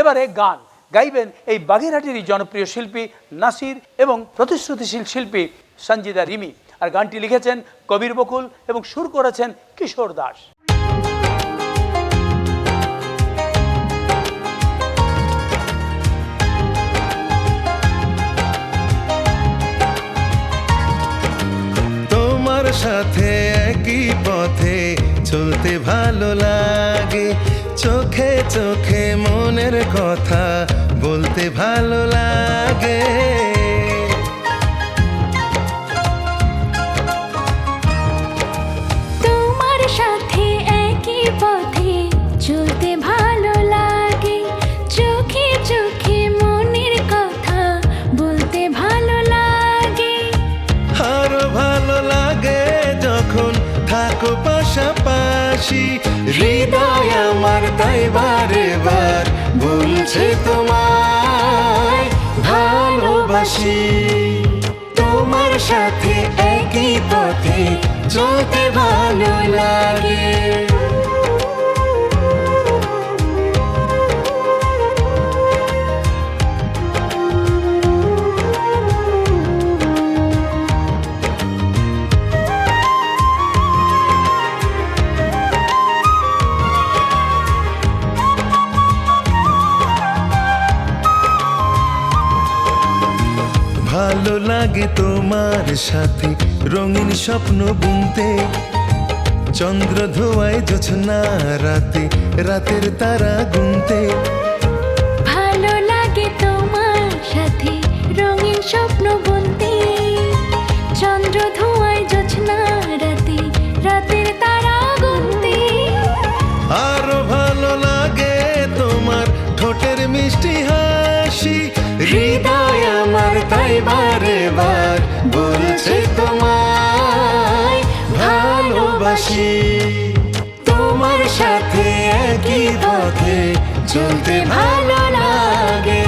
এবারে গান। গাইবেন এই বাগেরহাটেরই জনপ্রিয় শিল্পী নাসির এবং প্রতিশ্রুতিশীল শিল্পী সঞ্জিদা রিমি। আর গানটি লিখেছেন কবির বকুল এবং সুর করেছেন কিশোর দাস। তোমার সাথে একই পথে চলতে ভালো লাগে চোখে মনের কথা বলতে ভালো লাগে। থাকো পাশাপাশি। হৃদয় আমার তাই বারে বার বলছে তোমায়, ভালোবাসি। তোমার সাথে একই পথে চলতে ভালো লাগে। লাগে তোমার সাথে রঙিন স্বপ্ন বুনতে। চন্দ্র ধোয়ায় জোছনা রাতে রাতের তারা গুনতে। ভালো লাগে তোমার সাথে রঙিন স্বপ্ন বুনতে। চন্দ্র ধোঁয়ায় জোছনা রাতে রাতের তারা গুনতে। আরও ভালো লাগে তোমার ঠোঁটের মিষ্টি হাসি। হৃদয় আমার তাই ভালোবাসি। তোমার সাথে একই পথে চলতে ভালো লাগে।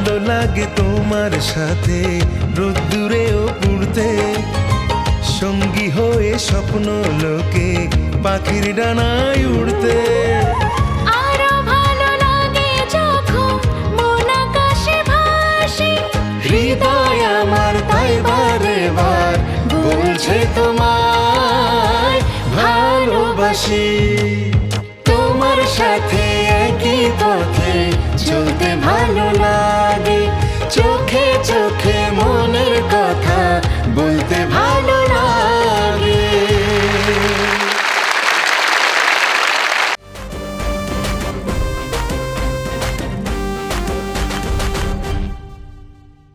ভালো লাগে তোমার সাথে রোদ্দুরেও পুড়তে। সঙ্গী হয়ে স্বপ্ন লোকে পাখির ডানায় উড়তে। ভালো হৃদয় আমার তাই বারে বার বলছে তোমায় ভালোবাসি। তোমার সাথে একই পথে চলতে